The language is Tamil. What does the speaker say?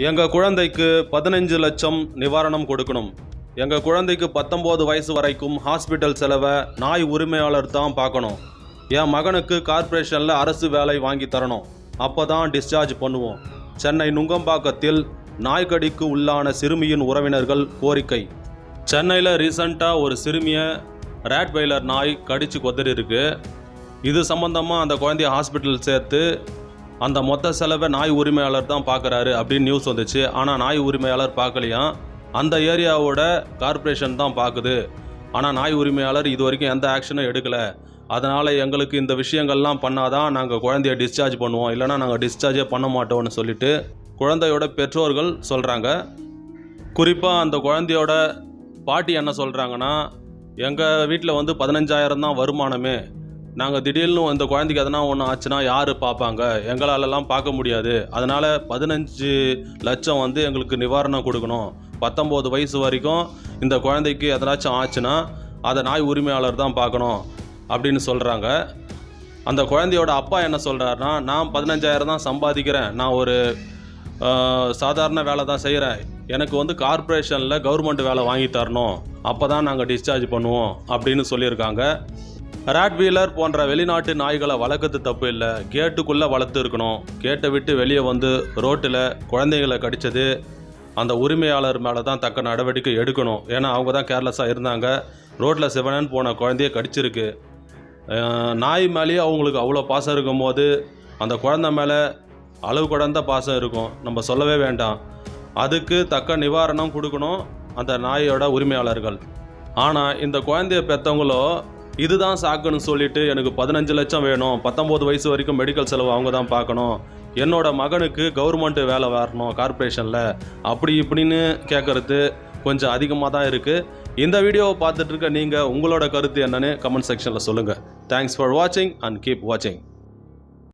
எங்கள் குழந்தைக்கு பதினஞ்சு லட்சம் நிவாரணம் கொடுக்கணும். எங்கள் குழந்தைக்கு பத்தொம்போது வயசு வரைக்கும் ஹாஸ்பிட்டல் செலவை நாய் உரிமையாளர் தான் பார்க்கணும். என் மகனுக்கு கார்ப்பரேஷனில் அரசு வேலை வாங்கி தரணும். அப்போ தான் டிஸ்சார்ஜ் பண்ணுவோம். சென்னை நுங்கம்பாக்கத்தில் நாய்க்கடிக்கு உள்ளான சிறுமியின் உறவினர்கள் கோரிக்கை. சென்னையில் ரீசண்டாக ஒரு சிறுமியை ரேட்வைலர் நாய் கடித்து கொதறிருக்கு இது சம்பந்தமாக அந்த குழந்தைய ஹாஸ்பிட்டல் சேர்த்து அந்த மொத்த செலவை நாய் உரிமையாளர் தான் பார்க்குறாரு அப்படின்னு நியூஸ் வந்துச்சு. ஆனால் நாய் உரிமையாளர் பார்க்கலையாம் அந்த ஏரியாவோட கார்ப்பரேஷன் தான் பார்க்குது. ஆனால் நாய் உரிமையாளர் இது வரைக்கும் எந்த ஆக்ஷனும் எடுக்கலை. அதனால் எங்களுக்கு இந்த விஷயங்கள்லாம் பண்ணாதான் நாங்கள் குழந்தைய டிஸ்சார்ஜ் பண்ணுவோம். இல்லைனா நாங்கள் டிஸ்சார்ஜே பண்ண மாட்டோம்னு சொல்லிட்டு குழந்தையோட பெற்றோர்கள் சொல்கிறாங்க குறிப்பாக அந்த குழந்தையோட பாட்டி என்ன சொல்கிறாங்கன்னா எங்கள் வீட்டில் வந்து பதினஞ்சாயிரம் தான் வருமானமே. நாங்கள் திடீர்னு அந்த குழந்தைக்கு எதனா ஒன்று ஆச்சுன்னா யார் பார்ப்பாங்க? எங்களாலெல்லாம் பார்க்க முடியாது. அதனால் பதினஞ்சு லட்சம் வந்து எங்களுக்கு நிவாரணம் கொடுக்கணும். பத்தொம்போது வயசு வரைக்கும் இந்த குழந்தைக்கு எதனாச்சும் ஆச்சுன்னா அதை நாய் உரிமையாளர் தான் பார்க்கணும் அப்படின்னு சொல்கிறாங்க அந்த குழந்தையோட அப்பா என்ன சொல்கிறாருன்னா நான் பதினஞ்சாயிரம் தான் சம்பாதிக்கிறேன். நான் ஒரு சாதாரண வேலை தான் செய்கிறேன் எனக்கு வந்து கார்ப்பரேஷனில் கவர்மெண்ட் வேலை வாங்கி தரணும். அப்போ தான் நாங்கள் டிஸ்சார்ஜ் பண்ணுவோம். அப்படின்னு சொல்லியிருக்காங்க. ராட் வீலர் போன்ற வெளிநாட்டு நாய்களை வளர்க்கறது தப்பு இல்லை. கேட்டுக்குள்ளே வளர்த்து இருக்கணும். கேட்டை விட்டு வெளியே வந்து ரோட்டில் குழந்தைங்களை கடிச்சது அந்த உரிமையாளர் மேலே தான் தக்க நடவடிக்கை எடுக்கணும். ஏன்னா அவங்க தான் கேர்லெஸ்ஸாக இருந்தாங்க. ரோட்டில் சிவனன் போன குழந்தைய கடிச்சிருக்கு. நாய் மேலேயே அவங்களுக்கு அவ்வளோ பாசம் இருக்கும்போது அந்த குழந்தை மேலே அளவு கடந்த பாசம் இருக்கும். நம்ம சொல்லவே வேண்டாம். அதுக்கு தக்க நிவாரணம் கொடுக்கணும் அந்த நாயோட உரிமையாளர்கள். ஆனால் இந்த குழந்தைய பெற்றவங்களோ இதுதான் சாக்குன்னு சொல்லிட்டு எனக்கு பதினஞ்சு லட்சம் வேணும். பத்தொம்போது வயசு வரைக்கும் மெடிக்கல் செலவு அவங்க தான் பார்க்கணும். என்னோட மகனுக்கு கவர்மெண்ட்டு வேலை வரணும் கார்ப்பரேஷனில் அப்படி இப்படின்னு கேட்குறது கொஞ்சம் அதிகமாக தான் இருக்குது இந்த வீடியோவை பார்த்துட்டு இருக்க நீங்கள் உங்களோட கருத்து என்னன்னு கமெண்ட் செக்ஷனில் சொல்லுங்கள் தேங்க்ஸ் ஃபார் வாட்சிங் அண்ட் கீப் வாட்சிங்